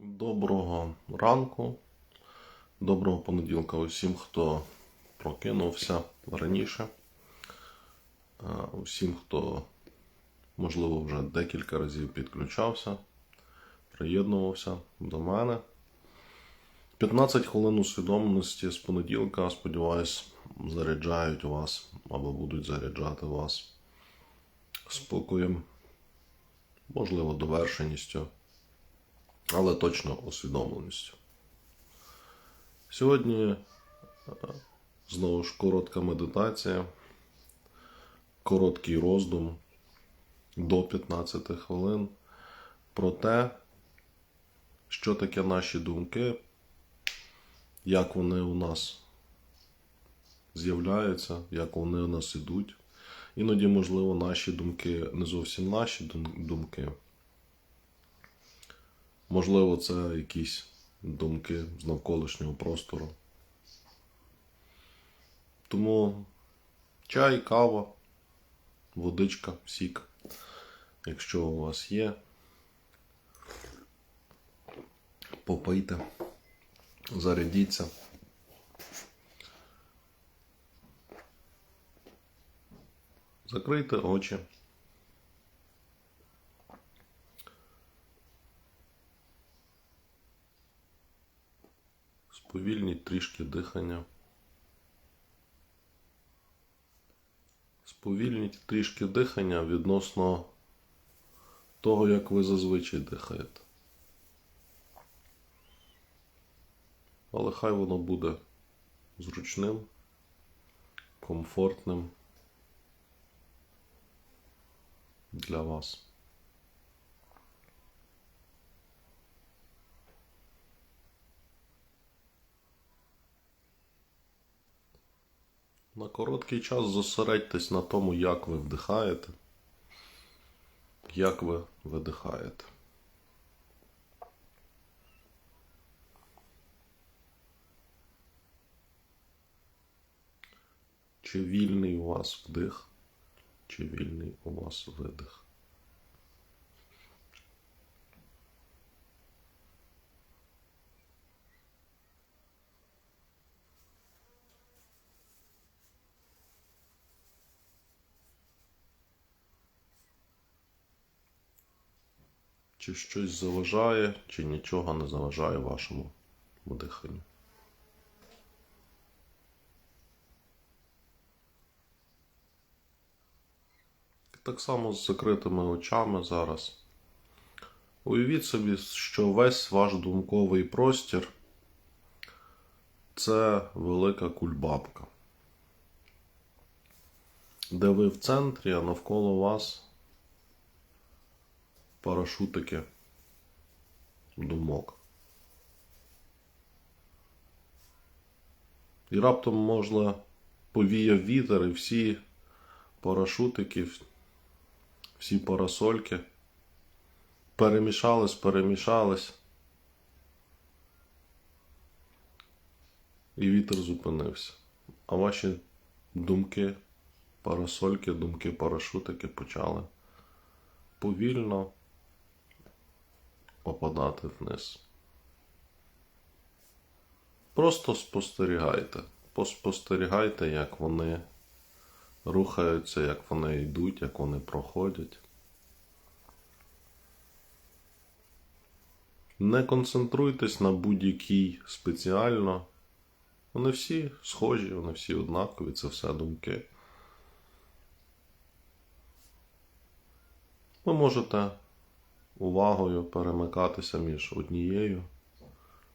Доброго ранку, доброго понеділка усім, хто прокинувся раніше, усім, хто, можливо, вже декілька разів підключався, приєднувався до мене. 15 хвилин усвідомленості з понеділка, сподіваюсь, заряджають вас або будуть заряджати вас спокоєм, можливо, довершеністю але точно усвідомленістю. Сьогодні е, знову ж коротка медитація, короткий роздум до 15 хвилин про те, що таке наші думки, як вони у нас з'являються, як вони у нас ідуть. Іноді, можливо, наші думки не зовсім наші думки. Можливо, це якісь думки з навколишнього простору. Тому чай, кава, водичка, сік, якщо у вас є, попийте, зарядіться. Закрийте очі. Сповільніть трішки дихання. Сповільніть трішки дихання відносно того, як ви зазвичай дихаєте. Але хай воно буде зручним, комфортним для вас. На короткий час зосередьтесь на тому, як ви вдихаєте, як ви видихаєте. Чи вільний у вас вдих, чи вільний у вас видих. Чи щось заважає, чи нічого не заважає вашому вдиханню. Так само з закритими очами зараз. Уявіть собі, що весь ваш думковий простір це велика кульбабка, де ви в центрі, а навколо вас парашутики думок. І раптом можна повіяв вітер і всі парашутики, всі парасольки перемішались, перемішались. І вітер зупинився. А ваші думки, парасольки, думки, парашутики почали повільно опадати вниз. Просто спостерігайте. Поспостерігайте, як вони рухаються, як вони йдуть, як вони проходять. Не концентруйтесь на будь-якій спеціально. Вони всі схожі, вони всі однакові, це все думки. Ви можете увагою перемикатися між однією,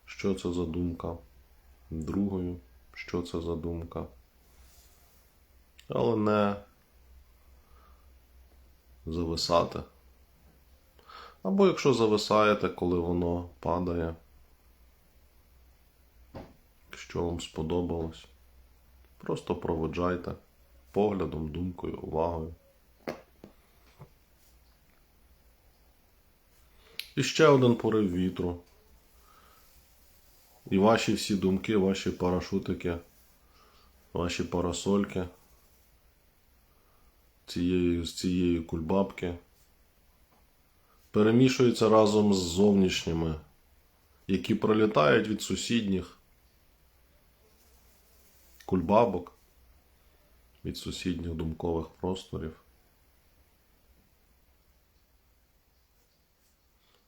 що це за думка, другою, що це за думка. Але не зависати. Або якщо зависаєте, коли воно падає, якщо вам сподобалось, просто проводжайте поглядом, думкою, увагою. І ще один порив вітру. І ваші всі думки, ваші парашутики, ваші парасольки цієї, з цієї кульбабки перемішуються разом з зовнішніми які пролітають від сусідніх кульбабок, від сусідніх думкових просторів.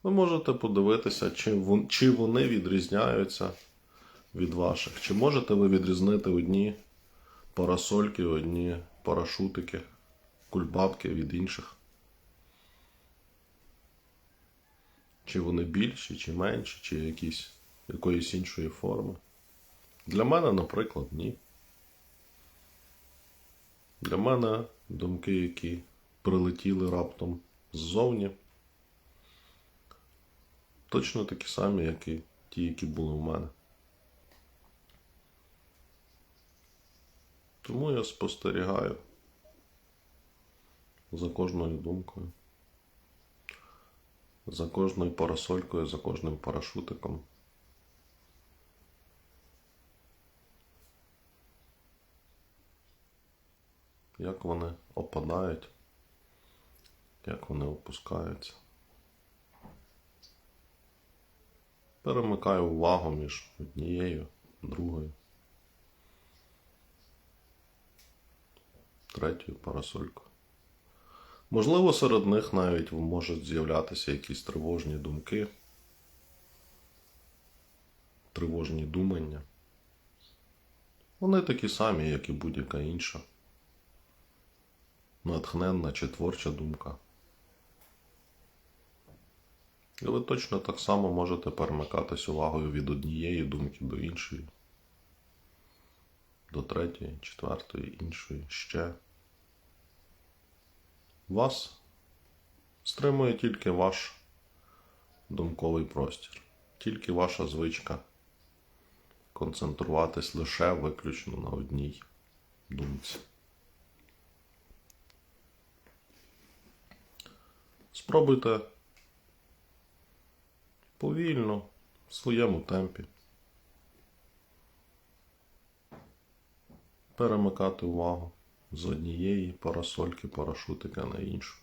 Ви можете подивитися, чи, вони відрізняються від ваших. Чи можете ви відрізнити одні парасольки, одні парашутики, кульбабки від інших? Чи вони більші, чи менші, чи якісь, якоїсь іншої форми? Для мене, наприклад, ні. Для мене думки, які прилетіли раптом ззовні, точно такі самі, як і ті, які були в мене. Тому я спостерігаю за кожною думкою, за кожною парасолькою, за кожним парашутиком. Як вони опадають, як вони опускаються. Перемикаю увагу між однією, другою. третьою парасолькою. Можливо, серед них навіть можуть з'являтися якісь тривожні думки, тривожні думання. Вони такі самі, як і будь-яка інша. Натхненна чи творча думка. І ви точно так само можете перемикатись увагою від однієї думки до іншої, до третьої, четвертої, іншої, ще. Вас стримує тільки ваш думковий простір, тільки ваша звичка концентруватись лише виключно на одній думці. Спробуйте повільно, в своєму темпі перемикати увагу з однієї парасольки парашутика на іншу.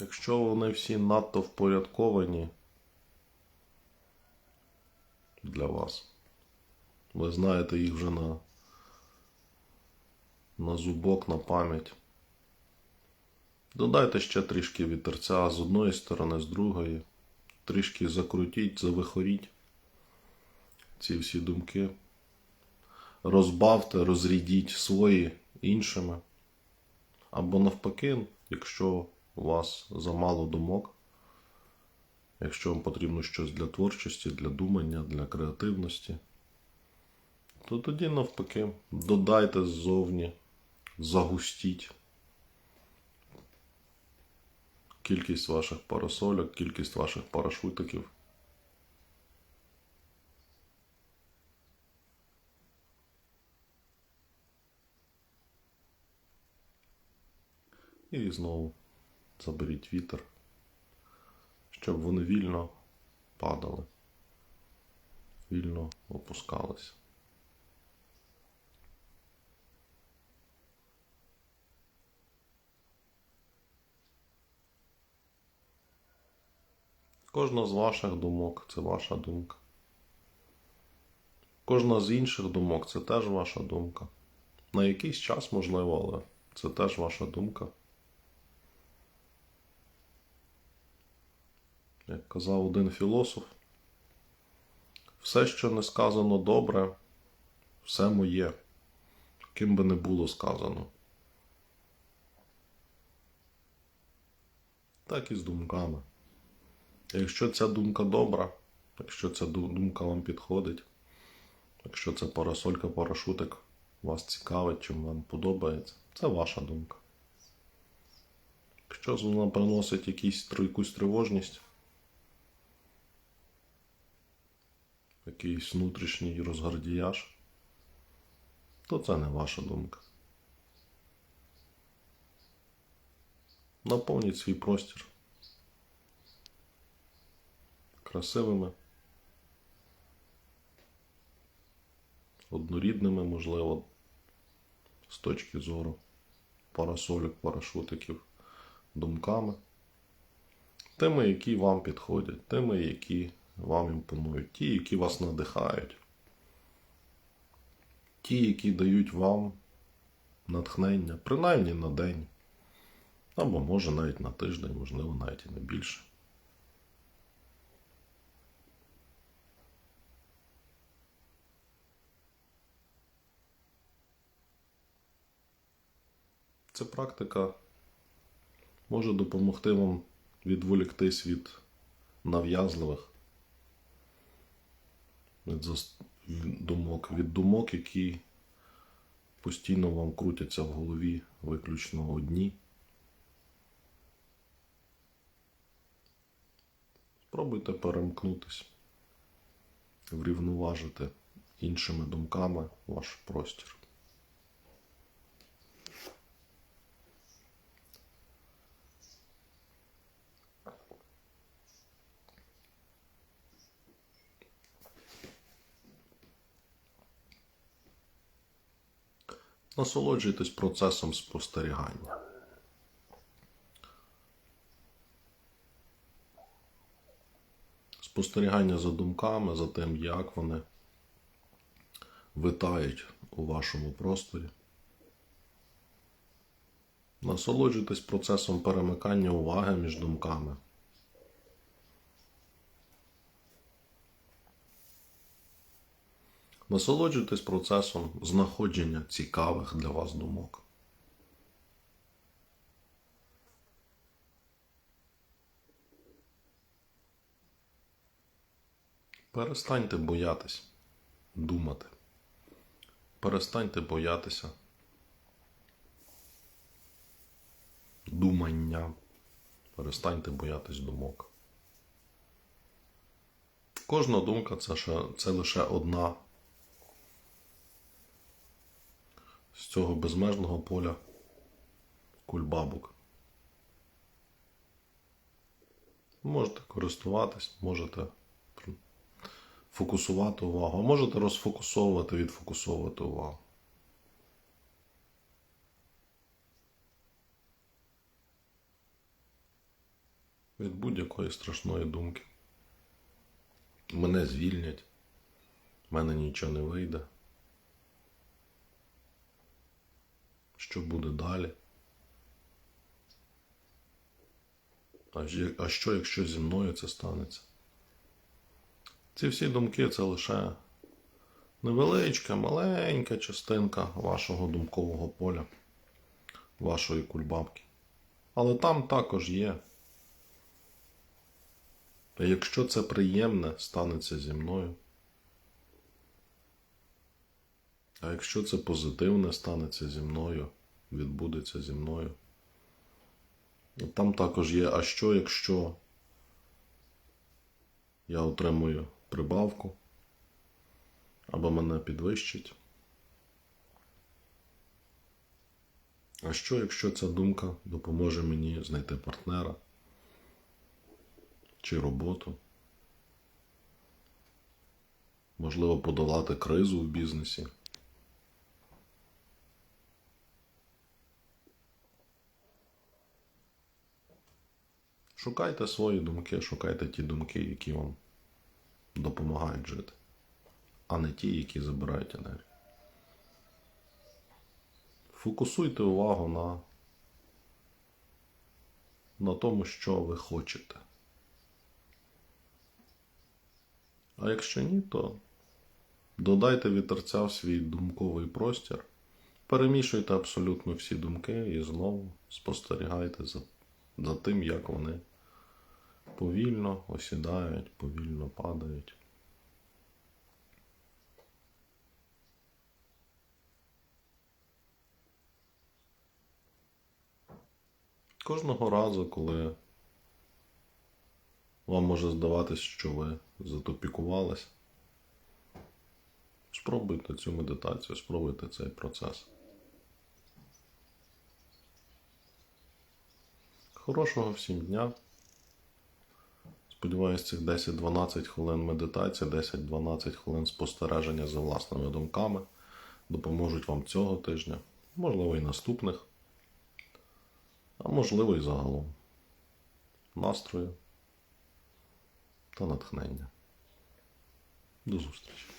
Якщо вони всі надто впорядковані для вас, ви знаєте їх вже на, на зубок, на пам'ять. Додайте ще трішки вітерця з одної сторони, з другої. Трішки закрутіть, завихоріть ці всі думки. Розбавте, розрідіть свої іншими. Або навпаки, якщо у вас замало думок, якщо вам потрібно щось для творчості, для думання, для креативності, то тоді навпаки додайте ззовні, загустіть кількість ваших парасольок, кількість ваших парашутиків. І знову заберіть вітер, щоб вони вільно падали, вільно опускалися. Кожна з ваших думок це ваша думка. Кожна з інших думок це теж ваша думка. На якийсь час, можливо, але це теж ваша думка. Як казав один філософ, все, що не сказано добре, все моє, ким би не було сказано. Так і з думками. Якщо ця думка добра, якщо ця думка вам підходить, якщо це парасолька, парашутик вас цікавить, чим вам подобається, це ваша думка. Якщо вона приносить якісь, якусь тривожність, якийсь внутрішній розгардіяж, то це не ваша думка. Наповніть свій простір красивими, однорідними, можливо, з точки зору парасольок, парашутиків, думками. Тими, які вам підходять, тими, які вам імпонують, ті, які вас надихають, ті, які дають вам натхнення, принаймні на день, або може навіть на тиждень, можливо, навіть і не більше. Ця практика може допомогти вам відволіктись від нав'язливих від думок, від думок, які постійно вам крутяться в голові виключно одні. Спробуйте перемкнутись, врівноважити іншими думками ваш простір. Насолоджуйтесь процесом спостерігання. Спостерігання за думками, за тим, як вони витають у вашому просторі. Насолоджуйтесь процесом перемикання уваги між думками. Насолоджуйтесь процесом знаходження цікавих для вас думок. Перестаньте боятись думати. Перестаньте боятися думання. Перестаньте боятись думок. Кожна думка це, ще, це лише одна з цього безмежного поля кульбабок. Можете користуватись, можете фокусувати увагу, а можете розфокусовувати, відфокусовувати увагу. Від будь-якої страшної думки. Мене звільнять, в мене нічого не вийде. Що буде далі? А що, якщо зі мною це станеться? Ці всі думки це лише невеличка, маленька частинка вашого думкового поля, вашої кульбабки. Але там також є. Якщо це приємне станеться зі мною, а якщо це позитивне станеться зі мною, відбудеться зі мною. Там також є, а що, якщо я отримую прибавку або мене підвищить? А що, якщо ця думка допоможе мені знайти партнера чи роботу? Можливо, подолати кризу в бізнесі? Шукайте свої думки, шукайте ті думки, які вам допомагають жити, а не ті, які забирають енергію. Фокусуйте увагу на, на тому, що ви хочете. А якщо ні, то додайте вітерця в свій думковий простір, перемішуйте абсолютно всі думки і знову спостерігайте за, за тим, як вони повільно осідають, повільно падають. Кожного разу, коли вам може здаватись, що ви затопікувались, спробуйте цю медитацію, спробуйте цей процес. Хорошого всім дня! Сподіваюсь, цих 10-12 хвилин медитації, 10-12 хвилин спостереження за власними думками допоможуть вам цього тижня, можливо, і наступних, а можливо, і загалом. Настрою, та натхнення. До зустрічі!